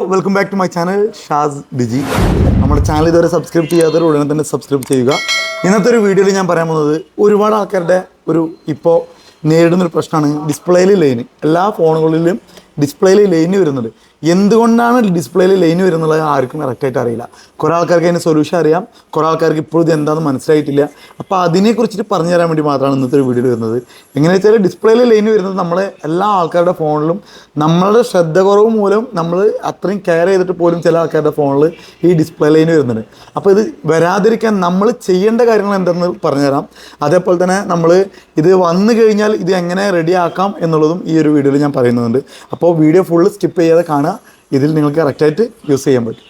Welcome back to my channel Shaz ഡിജി നമ്മുടെ channel ഇതുവരെ സബ്സ്ക്രൈബ് ചെയ്യാത്തവർ ഉടനെ തന്നെ സബ്സ്ക്രൈബ് ചെയ്യുക. ഇന്നത്തെ ഒരു വീഡിയോയിൽ ഞാൻ പറയാൻ പോകുന്നത് ഒരുപാട് ആൾക്കാരുടെ ഒരു ഇപ്പോൾ നേരിടുന്നൊരു പ്രശ്നമാണ് ഡിസ്പ്ലേയിൽ ലൈന്. എല്ലാ ഫോണുകളിലും ഡിസ്പ്ലേയിൽ ലൈന് വരുന്നത്. എന്തുകൊണ്ടാണ് ഡിസ്പ്ലേയിൽ ലൈന് വരുന്നത് ആർക്കും കറക്റ്റായിട്ട് അറിയില്ല. കുറേ ആൾക്കാർക്ക് അതിന്റെ സൊല്യൂഷൻ അറിയാം. കുറേ ആൾക്കാർക്ക് ഇപ്പോഴും എന്താണെന്ന് മനസ്സിലായിട്ടില്ല. അപ്പോൾ അതിനെക്കുറിച്ചിട്ട് പറഞ്ഞു തരാൻ വേണ്ടി മാത്രമാണ് ഇന്നത്തെ ഒരു വീഡിയോ വരുന്നത്. എങ്ങനെ വെച്ചാൽ ഡിസ്പ്ലേയിൽ ലൈന് വരുന്നത് നമ്മളെ എല്ലാ ആൾക്കാരുടെ ഫോണിലും നമ്മളുടെ ശ്രദ്ധ കുറവ് മൂലം നമ്മൾ അത്രയും കെയർ ചെയ്തിട്ട് പോലും ചില ആൾക്കാരുടെ ഫോണിൽ ഈ ഡിസ്പ്ലേ ലൈന് വരുന്നുണ്ട് അപ്പോൾ ഇത് വരാതിരിക്കാൻ നമ്മൾ ചെയ്യേണ്ട കാര്യങ്ങൾ എന്തെന്ന് പറഞ്ഞുതരാം അതേപോലെ തന്നെ നമ്മൾ ഇത് വന്നു കഴിഞ്ഞാൽ ഇത് എങ്ങനെ റെഡിയാക്കാം എന്നുള്ളതും ഈ ഒരു വീഡിയോയിൽ ഞാൻ പറയുന്നുണ്ട്. അപ്പോൾ വീഡിയോ ഫുള്ള് സ്കിപ്പ് ചെയ്യാതെ കാണുക. ഇതിൽ നിങ്ങൾക്ക് കറക്റ്റായിട്ട് യൂസ് ചെയ്യാൻ പറ്റും.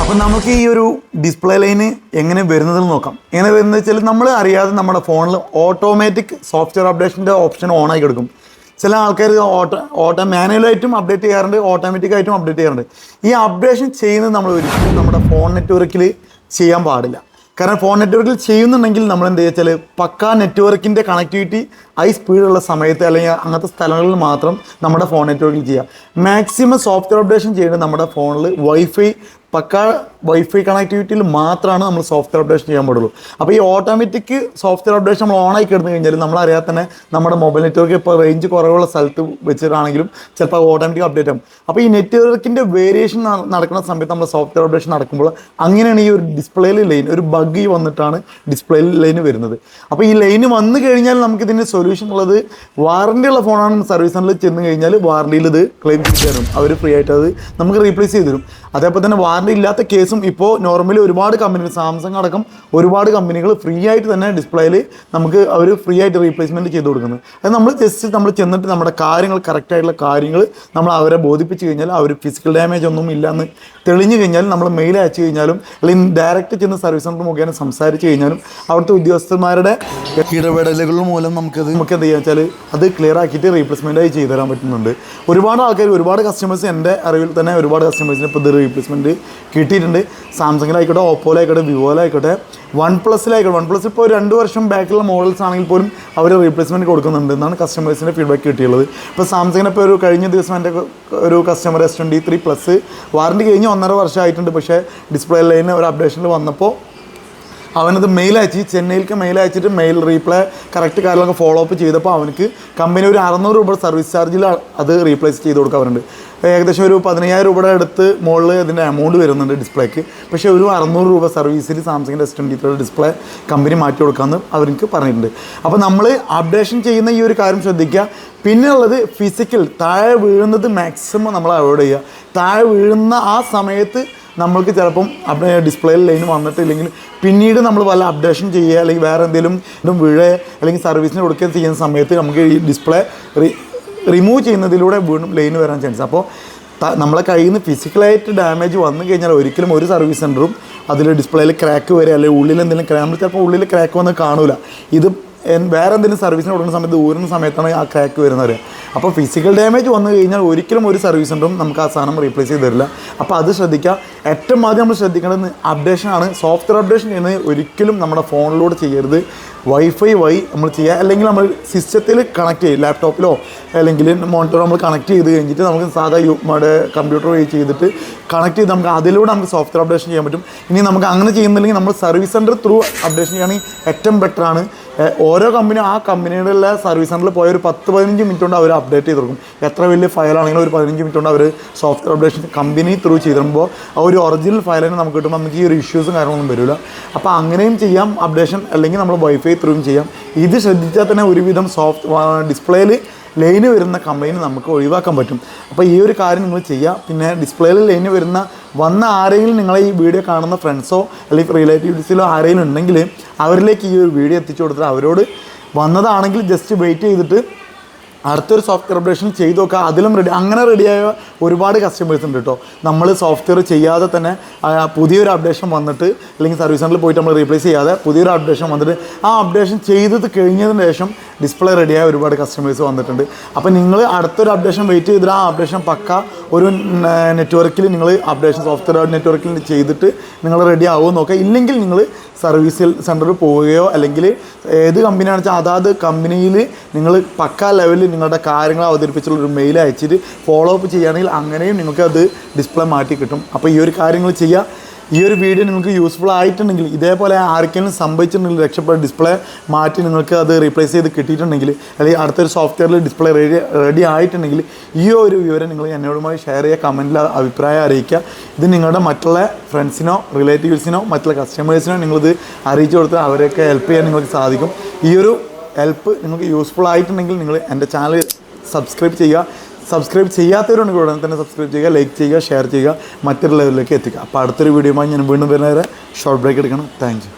അപ്പം നമുക്ക് ഈ ഒരു ഡിസ്പ്ലേ ലൈന് എങ്ങനെ വരുന്നതെന്ന് നോക്കാം. എങ്ങനെ വരുന്നത് വെച്ചാൽ നമ്മൾ അറിയാതെ നമ്മുടെ ഫോണിൽ ഓട്ടോമാറ്റിക് സോഫ്റ്റ്വെയർ അപ്ഡേഷന്റെ ഓപ്ഷൻ ഓൺ ആയി കിടക്കും. ചില ആൾക്കാർ ഓട്ടോ ഓട്ടോ മാനുവലായിട്ടും അപ്ഡേറ്റ് ചെയ്യാറുണ്ട് ഓട്ടോമാറ്റിക് ആയിട്ടും അപ്ഡേറ്റ് ചെയ്യാറുണ്ട്. ഈ അപ്ഡേഷൻ ചെയ്യുന്നത് നമ്മൾ ഒരിക്കലും നമ്മുടെ ഫോൺ നെറ്റ്വർക്കിൽ ചെയ്യാൻ പാടില്ല. കാരണം ഫോൺ നെറ്റ്വർക്കിൽ ചെയ്യുന്നുണ്ടെങ്കിൽ നമ്മൾ എന്താ വെച്ചാൽ പക്കാ നെറ്റ്വർക്കിന്റെ കണക്ടിവിറ്റി ഹൈ സ്പീഡുള്ള സമയത്ത് അല്ലെങ്കിൽ അങ്ങനത്തെ സ്ഥലങ്ങളിൽ മാത്രം നമ്മുടെ ഫോൺ നെറ്റ്വർക്കിൽ ചെയ്യാം മാക്സിമം സോഫ്റ്റ്വെയർ അപ്ഡേഷൻ ചെയ്യുന്നത് നമ്മുടെ ഫോണിൽ വൈഫൈ പക്കാ വൈഫൈ കണക്ടിവിറ്റിയിൽ മാത്രമാണ് നമ്മൾ സോഫ്റ്റ്വെയർ അപ്ഡേഷൻ ചെയ്യാൻ പാടുള്ളൂ. അപ്പോൾ ഈ ഓട്ടോമാറ്റിക് സോഫ്റ്റ്വെയർ അപ്ഡേഷൻ നമ്മൾ ഓൺ ആയി കിടന്നു കഴിഞ്ഞാൽ നമ്മളറിയാതെ തന്നെ നമ്മുടെ മൊബൈൽ നെറ്റ്വർക്ക് ഇപ്പോൾ റേഞ്ച് കുറവുള്ള സ്ഥലത്ത് വെച്ചിട്ടാണെങ്കിലും ചിലപ്പോൾ ഓട്ടോമാറ്റിക് അപ്ഡേറ്റ് ആകും അപ്പോൾ ഈ നെറ്റ്വർക്കിന്റെ വേരിയേഷൻ നടക്കുന്ന സമയത്ത് നമ്മൾ സോഫ്റ്റ്വെയർ അപ്ഡേഷൻ നടക്കുമ്പോൾ അങ്ങനെയാണ് ഈ ഒരു ഡിസ്പ്ലേയിൽ ലൈൻ ഒരു ബഗ് വന്നിട്ടാണ് ഡിസ്പ്ലേയിൽ ലൈൻ വരുന്നത്. അപ്പോൾ ഈ ലൈന് വന്നു കഴിഞ്ഞാൽ നമുക്ക് ഇതിന്റെ സൊല്യൂഷൻ ഉള്ളത് വാറണ്ടി ഉള്ള ഫോണാണ് സർവീസ് സെന്ററിൽ ചെന്ന് കഴിഞ്ഞാൽ വാറണ്ടിയിൽ ഇത് ക്ലെയിം ചെയ്ത് തരും. അവർ ഫ്രീ ആയിട്ട് അത് നമുക്ക് റീപ്ലേസ് ചെയ്ത് തരും. അതേപോലെ തന്നെ വാറണ്ടി ഇല്ലാത്ത കേസും ഇപ്പോൾ നോർമലി ഒരുപാട് കമ്പനികൾ സാംസങ് അടക്കം ഒരുപാട് കമ്പനികൾ ഫ്രീ ആയിട്ട് തന്നെ ഡിസ്പ്ലേയിൽ നമുക്ക് അവർ ഫ്രീ ആയിട്ട് റീപ്ലേസ്മെന്റ് ചെയ്ത് കൊടുക്കുന്നത് അത് നമ്മൾ ജസ്റ്റ് നമ്മൾ ചെന്നിട്ട് നമ്മുടെ കാര്യങ്ങൾ കറക്റ്റായിട്ടുള്ള കാര്യങ്ങൾ നമ്മൾ അവരെ ബോധിപ്പിച്ച് കഴിഞ്ഞാൽ അവർ ഫിസിക്കൽ ഡാമേജ് ഒന്നും ഇല്ലയെന്ന് തെളിഞ്ഞു കഴിഞ്ഞാൽ നമ്മൾ മെയിൽ അയച്ചു കഴിഞ്ഞാലും അല്ലെങ്കിൽ ഡയറക്റ്റ് ചെന്ന് സർവീസ് സെന്റർ മുഖേന സംസാരിച്ച് കഴിഞ്ഞാലും അവിടുത്തെ ഉദ്യോഗസ്ഥന്മാരുടെ ഇടപെടലുകൾ മൂലം നമുക്കത് നമുക്ക് എന്ത് ചെയ്യാന്ന് വെച്ചാൽ അത് ക്ലിയർ ആക്കിയിട്ട് റീപ്ലേസ്മെന്റ് ആയി ചെയ്തു തരാൻ പറ്റുന്നുണ്ട്. ഒരുപാട് ആൾക്കാർ ഒരുപാട് കസ്റ്റമേഴ്സ് എന്റെ അറിവിൽ തന്നെ ഒരുപാട് കസ്റ്റമേഴ്സിന് ഇപ്പോൾ ഇത് റീപ്ലേസ്മെന്റ് കിട്ടിയിട്ടുണ്ട്. സാംസങ്ങിലായിക്കോട്ടെ ഓപ്പോയിലായിക്കോട്ടെ വിവോയിലായിക്കോട്ടെ വൺ പ്ലസ്സിലായിക്കോട്ടെ വൺ പ്ലസ് ഇപ്പോൾ രണ്ട് വർഷം ബാക്കിലുള്ള മോഡൽസ് ആണെങ്കിൽ പോലും അവർ റീപ്ലേസ്മെന്റ് കൊടുക്കുന്നുണ്ട് എന്നാണ് കസ്റ്റമേഴ്സിന്റെ ഫീഡ്ബാക്ക് കിട്ടിയുള്ളത്. ഇപ്പോൾ സാംസങ്ങിന് ഇപ്പോൾ ഒരു കഴിഞ്ഞ ദിവസം എന്റെ ഒരു customer S twenty three plus warranty കഴിഞ്ഞ് ഒന്നര വർഷമായിട്ടുണ്ട്. പക്ഷേ ഡിസ്പ്ലേ ലൈനിന് ഒരു അപ്ഡേഷനിൽ വന്നപ്പോൾ അവനത് മെയിൽ അയച്ച് ചെന്നൈയിലേക്ക് മെയിൽ അയച്ചിട്ട് മെയിൽ റീപ്ലൈ കറക്റ്റ് കാര്യങ്ങളൊക്കെ ഫോളോ അപ്പ് ചെയ്തപ്പോൾ അവനക്ക് കമ്പനി ഒരു അറുന്നൂറ് രൂപ സർവീസ് ചാർജിൽ അത് റീപ്ലേസ് ചെയ്ത് കൊടുക്കാറുണ്ട് ഏകദേശം ഒരു പതിനയ്യായിരം രൂപയുടെ അടുത്ത് മുകളിൽ അതിന്റെ എമൗണ്ട് വരുന്നുണ്ട് ഡിസ്പ്ലേക്ക്. പക്ഷേ ഒരു അറുന്നൂറ് രൂപ സർവീസിൽ സാംസങ്ങിന്റെ S twenty three display company മാറ്റി കൊടുക്കാമെന്ന് അവർക്ക് പറഞ്ഞിട്ടുണ്ട്. അപ്പോൾ നമ്മൾ അപ്ഡേഷൻ ചെയ്യുന്ന ഈ ഒരു കാര്യം ശ്രദ്ധിക്കുക. പിന്നെ ഉള്ളത് ഫിസിക്കൽ താഴെ വീഴുന്നത് മാക്സിമം നമ്മൾ അവോയ്ഡ് ചെയ്യുക. താഴെ വീഴുന്ന ആ സമയത്ത് നമ്മൾക്ക് ചിലപ്പം അപ്ഡേ ഡിസ്പ്ലേയിൽ ലൈൻ വന്നിട്ടില്ലെങ്കിൽ പിന്നീട് നമ്മൾ വല്ല അപ്ഡേഷൻ ചെയ്യുക അല്ലെങ്കിൽ വേറെ എന്തെങ്കിലും വീഴ അല്ലെങ്കിൽ സർവീസിന് കൊടുക്കുകയും ചെയ്യുന്ന സമയത്ത് നമുക്ക് ഈ ഡിസ്പ്ലേ റിമൂവ് ചെയ്യുന്നതിലൂടെ വീണ്ടും ലൈൻ വരാൻ ചാൻസ് അപ്പോൾ നമ്മളെ കയ്യിൽ നിന്ന് ഫിസിക്കലായിട്ട് ഡാമേജ് വന്നു കഴിഞ്ഞാൽ ഒരിക്കലും ഒരു സർവീസ് സെന്ററും അതിൽ ഡിസ്പ്ലേയിൽ ക്രാക്ക് വരിക അല്ലെങ്കിൽ ഉള്ളിൽ എന്തെങ്കിലും നമ്മൾ ചിലപ്പോൾ ഉള്ളിൽ ക്രാക്ക് വന്ന് കാണൂല. ഇത് വേറെ എന്തെങ്കിലും സർവീസിന് കൊടുക്കുന്ന സമയത്ത് ഊരുന്ന സമയത്താണ് ആ ക്രാക്ക് വരുന്നത്. അപ്പോൾ ഫിസിക്കൽ ഡാമേജ് വന്നു കഴിഞ്ഞാൽ ഒരിക്കലും ഒരു സർവീസ് ഉണ്ടും നമുക്ക് ആ സാധനം റീപ്ലേസ് ചെയ്ത് തരില്ല. അപ്പോൾ അത് ശ്രദ്ധിക്കുക. ഏറ്റവും ആദ്യം നമ്മൾ ശ്രദ്ധിക്കേണ്ടത് അപ്ഡേഷനാണ് സോഫ്റ്റ്വെയർ അപ്ഡേഷൻ ചെയ്യുന്നത് ഒരിക്കലും നമ്മുടെ ഫോണിലൂടെ ചെയ്യരുത്. വൈഫൈ വഴി നമ്മൾ ചെയ്യുക അല്ലെങ്കിൽ നമ്മൾ സിസ്റ്റത്തിൽ കണക്ട് ചെയ്യും ലാപ്ടോപ്പിലോ അല്ലെങ്കിൽ മോണിറ്ററോ നമ്മൾ കണക്ട് ചെയ്ത് കഴിഞ്ഞിട്ട് നമുക്ക് സാധാ നമ്മുടെ കമ്പ്യൂട്ടർ വഴി ചെയ്തിട്ട് കണക്ട് ചെയ്ത് നമുക്ക് അതിലൂടെ നമുക്ക് സോഫ്റ്റ്വെയർ അപ്ഡേഷൻ ചെയ്യാൻ പറ്റും. ഇനി നമുക്ക് അങ്ങനെ ചെയ്യുന്നില്ലെങ്കിൽ നമ്മൾ സർവീസ് സെന്റർ ത്രൂ അപ്ഡേഷൻ ചെയ്യുകയാണെങ്കിൽ ഏറ്റവും ബെറ്ററാണ് ഓരോ കമ്പനിയും ആ കമ്പനിയുടെ ഉള്ള സർവീസ് സെന്ററിൽ പോയ ഒരു പത്ത് പതിനഞ്ച് മിനിറ്റ് കൊണ്ട് അവർ അപ്ഡേറ്റ് ചെയ്ത് കൊടുക്കും. എത്ര വലിയ ഫയലാണെങ്കിലും ഒരു പതിനഞ്ച് മിനിറ്റ് കൊണ്ട് അവർ സോഫ്റ്റ്വെയർ അപ്ഡേഷൻ കമ്പനി ത്രൂ ചെയ്ത് തരുമ്പോൾ ആ ഒരു ഒറിജിനൽ ഫയലിനെ നമുക്ക് കിട്ടുമ്പോൾ നമുക്ക് ഈ ഒരു ഇഷ്യൂസും കാര്യങ്ങളൊന്നും വരില്ല അപ്പോൾ അങ്ങനെയും ചെയ്യാം അപ്ഡേഷൻ അല്ലെങ്കിൽ നമ്മൾ വൈഫൈ ത്രൂയും ചെയ്യാം. ഇത് ശ്രദ്ധിച്ചാൽ തന്നെ ഒരുവിധം സോഫ്റ്റ് ഡിസ്പ്ലേയിൽ ലൈന് വരുന്ന കംപ്ലൈന്റ് നമുക്ക് ഒഴിവാക്കാൻ പറ്റും. അപ്പോൾ ഈ ഒരു കാര്യം നിങ്ങൾ ചെയ്യുക പിന്നെ ഡിസ്പ്ലേയിൽ ലൈന് വരുന്ന വന്ന ആരെങ്കിലും നിങ്ങളെ ഈ വീഡിയോ കാണുന്ന ഫ്രണ്ട്സോ അല്ലെങ്കിൽ റിലേറ്റീവ്സിലോ ആരെങ്കിലും ഉണ്ടെങ്കിൽ അവരിലേക്ക് ഈ ഒരു വീഡിയോ എത്തിച്ചു കൊടുത്തിട്ട് അവരോട് വന്നതാണെങ്കിൽ ജസ്റ്റ് വെയിറ്റ് ചെയ്തിട്ട് അടുത്തൊരു സോഫ്റ്റ്വെയർ അപ്ഡേഷൻ ചെയ്തു നോക്കുക അതിലും റെഡി അങ്ങനെ റെഡിയായ ഒരുപാട് കസ്റ്റമേഴ്സ് ഉണ്ട് കേട്ടോ നമ്മൾ സോഫ്റ്റ്വെയർ ചെയ്യാതെ തന്നെ പുതിയൊരു അപ്ഡേഷൻ വന്നിട്ട് അല്ലെങ്കിൽ സർവീസ് സെന്ററിൽ പോയിട്ട് നമ്മൾ റീപ്ലേസ് ചെയ്യാതെ പുതിയൊരു അപ്ഡേഷൻ വന്നിട്ട് ആ അപ്ഡേഷൻ ചെയ്തത് കഴിഞ്ഞതിന് ശേഷം ഡിസ്പ്ലേ റെഡിയായ ഒരുപാട് കസ്റ്റമേഴ്സ് വന്നിട്ടുണ്ട്. അപ്പോൾ നിങ്ങൾ അടുത്തൊരു അപ്ഡേഷൻ വെയിറ്റ് ചെയ്തിട്ട് ആ അപ്ഡേഷൻ പക്ക ഒരു നെറ്റ്വർക്കിൽ നിങ്ങൾ അപ്ഡേഷൻ സോഫ്റ്റ്വെയർ നെറ്റ്വർക്കിൽ ചെയ്തിട്ട് നിങ്ങൾ റെഡി ആവുമോ നോക്കുക ഇല്ലെങ്കിൽ നിങ്ങൾ സർവീസിൽ സെന്ററിൽ പോവുകയോ അല്ലെങ്കിൽ ഏത് കമ്പനിയാണെന്ന് വെച്ചാൽ അതാത് കമ്പനിയിൽ നിങ്ങൾ പക്ക ലെവലിൽ നിങ്ങളുടെ കാര്യങ്ങൾ അവതരിപ്പിച്ചുള്ള ഒരു മെയിൽ അയച്ചിട്ട് ഫോളോ അപ്പ് ചെയ്യുകയാണെങ്കിൽ അങ്ങനെയും നിങ്ങൾക്ക് അത് ഡിസ്പ്ലേ മാറ്റി കിട്ടും. അപ്പോൾ ഈ ഒരു കാര്യങ്ങൾ ചെയ്യുക ഈ ഒരു വീഡിയോ നിങ്ങൾക്ക് യൂസ്ഫുൾ ആയിട്ടുണ്ടെങ്കിൽ ഇതേപോലെ ആർക്കെങ്കിലും സംഭവിച്ചിട്ടുണ്ടെങ്കിൽ രക്ഷപ്പെട്ട ഡിസ്പ്ലേ മാറ്റി നിങ്ങൾക്ക് അത് റീപ്ലേസ് ചെയ്ത് കിട്ടിയിട്ടുണ്ടെങ്കിൽ അല്ലെങ്കിൽ അടുത്തൊരു സോഫ്റ്റ്വെയറിൽ ഡിസ്പ്ലേ റെഡി റെഡി ആയിട്ടുണ്ടെങ്കിൽ ഈ ഒരു വിവരം നിങ്ങൾ എന്നോടുമായി ഷെയർ ചെയ്യുക കമന്റിൽ അഭിപ്രായം അറിയിക്കുക. ഇത് നിങ്ങളുടെ മറ്റുള്ള ഫ്രണ്ട്സിനോ റിലേറ്റീവ്സിനോ മറ്റുള്ള കസ്റ്റമേഴ്സിനോ നിങ്ങളിത് അറിയിച്ചു കൊടുത്ത് അവരെയൊക്കെ ഹെൽപ്പ് ചെയ്യാൻ നിങ്ങൾക്ക് സാധിക്കും. ഈ ഒരു ഹെൽപ്പ് നിങ്ങൾക്ക് യൂസ്ഫുൾ ആയിട്ടുണ്ടെങ്കിൽ നിങ്ങൾ എന്റെ ചാനൽ സബ്സ്ക്രൈബ് ചെയ്യുക. സബ്സ്ക്രൈബ് ചെയ്യാത്തവരുണ്ടെങ്കിൽ ഉടനെ തന്നെ സബ്സ്ക്രൈബ് ചെയ്യുക ലൈക്ക് ചെയ്യുക ഷെയർ ചെയ്യുക മറ്റൊരു ലെവലിലേക്ക് എത്തിക്കുക. അപ്പോൾ അടുത്തൊരു വീഡിയോയുമായി ഞാൻ വീണ്ടും വരുന്നവരെ ഷോർട്ട് ബ്രേക്ക് എടുക്കണം. താങ്ക്